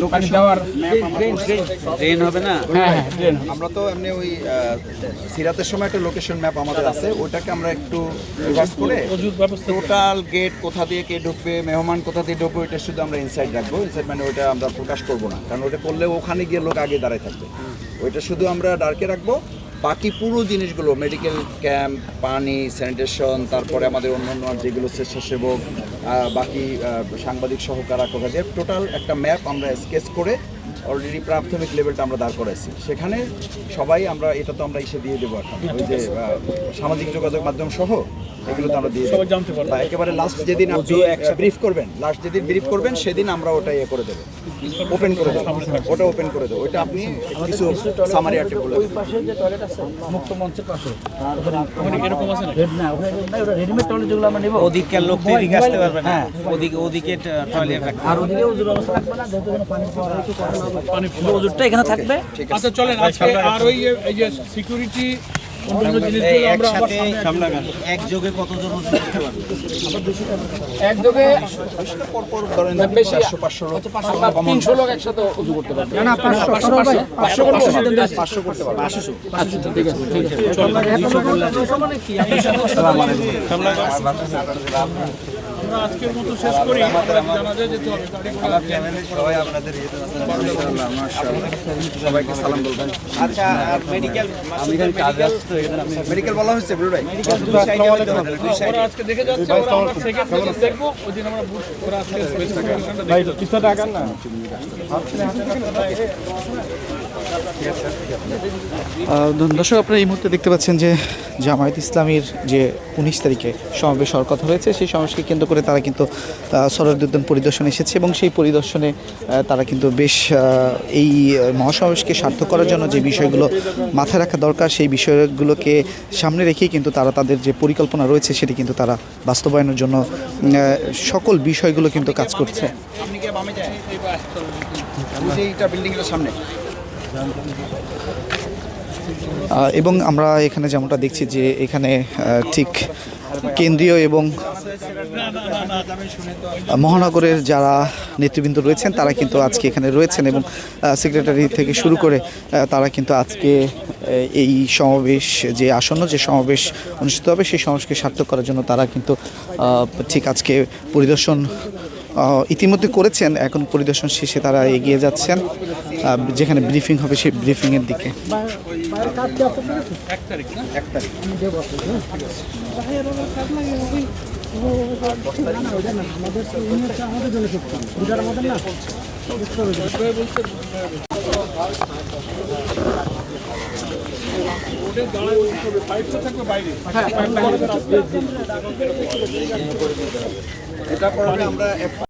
Location. দেওয়ার train হবে না? হ্যাঁ হ্যাঁ আমরা তো এমনি ওই সিরাতের সময় একটা লোকেশন ম্যাপ আমাদের আছে। ওটাকে আমরা একটু রিভার্স করে টোটাল গেট কোথা দিয়ে কে ঢুকবে মেহমান কোথা দিয়ে ঢুকবে শুধু আমরা ইনসাইড রাখব। ইনসাইড মানে ওইটা আমরা প্রকাশ করব না। কারণ ওটা করলে ওখানে গিয়ে লোক আগে দাঁড়ায় থাকবে। ওইটা শুধু আমরা ডার্কে রাখব। বাকি পুরো জিনিসগুলো মেডিকেল ক্যাম্প পানি স্যানিটেশন তারপরে আমাদের অন্যান্য অন্য যেগুলো স্বেচ্ছাসেবক বাকি সাংবাদিক সহকারা কোথা টোটাল একটা ম্যাপ আমরা স্কেচ করে অলরেডি প্রাথমিক লেভেলটা আমরা দাঁড় করাইছি। সেখানে সবাই আমরা এটা তো আমরা এসে দিয়ে দেবো এখন। ওই যে সামাজিক যোগাযোগ মাধ্যম সহ এগুলো তো আমরা দিয়ে দেবো। একেবারে লাস্ট যেদিন আপনি ব্রিফ করবেন লাস্ট যেদিন ব্রিফ করবেন সেদিন আমরা ওটা ইয়ে করে দেবো। ওপেন করে দেবো। ওটা ওপেন করে দেবো। ওটা আপনি কিছু সামারি আর্টে বলে দেবেন। পাশে যে টয়লেট আছে মুক্ত মঞ্চের পাশে। এরকম আছে না না ওটা রেডিমেড টয়লেট যেগুলো আমরা নেব। ওদিককার লোক তো এদিকে আসতে পারবে না। ওদিকে ওদিকে টয়লেট রাখবে আর ওদিকে ওজুর অবস্থা থাকবে না যেহেতু কোনো পানি পাওয়া পানি ওজুরটা এখানে থাকবে। আচ্ছা চলেন আজকে আর ওই এই যে সিকিউরিটি অন্যান্য জিনিসগুলো আমরা আবার একসাথে একযোগে কতজন করতে পারবে একযোগে পরপর ধরেন বেশি চারশো পাঁচশো লোক। তিনশো লোক একসাথে উজু করতে পারবে। না না পাঁচশো পাঁচশো পাঁচশো পাঁচশো করতে পারব। আমরা আজকের মতো শেষ করি। জানাজা যেতে হবে সবাই আপনাদের ইয়েতে আছেন। মাশাআল্লাহ, মাশাআল্লাহ। সবাইকে সালাম বলবেন। আচ্ছা মেডিকেল মেডিকেল মেডিকেল বলা হয়েছে বুড়ো ভাই আজকে দেখে যাচ্ছে আমরা সেকেন্ড সেকেন্ড দেখব ওই দিন আমরা ওরা আজকে স্পেসিফিকেশনটা দেখে আহ, দর্শক আপনারা এই মুহূর্তে দেখতে পাচ্ছেন যে জামায়াত ইসলামীর যে উনিশ তারিখে সমাবেশ হওয়ার কথা হয়েছে সেই সমাবেশকে কেন্দ্র করে তারা কিন্তু সরদ্দুদ্দিন পরিদর্শন এসেছে এবং সেই পরিদর্শনে তারা কিন্তু বেশ এই মহাসমাবেশকে সার্থক করার জন্য যে বিষয়গুলো মাথায় রাখা দরকার, সেই বিষয়গুলোকে সামনে রেখেই কিন্তু তারা তাদের যে পরিকল্পনা রয়েছে সেটি কিন্তু তারা বাস্তবায়নের জন্য সকল বিষয়গুলো কিন্তু কাজ করছে। এবং আমরা এখানে যেমনটা দেখছি যে এখানে ঠিক কেন্দ্রীয় এবং মহানগরের যারা নেতৃবৃন্দ রয়েছেন, তারা কিন্তু আজকে এখানে রয়েছেন এবং সেক্রেটারি থেকে শুরু করে তারা কিন্তু আজকে এই সমাবেশ, যে আসন্ন যে সমাবেশ অনুষ্ঠিত হবে, সেই সমাবেশকে সার্থক করার জন্য তারা কিন্তু ঠিক আজকে পরিদর্শন ইতিমধ্যে করেছেন, এখন পরিদর্শন শেষে তারা এগিয়ে যাচ্ছেন। যেখানে ব্রিফিং হবে সেই ব্রিফিংয়ের দিকে। এটা পরে আমরা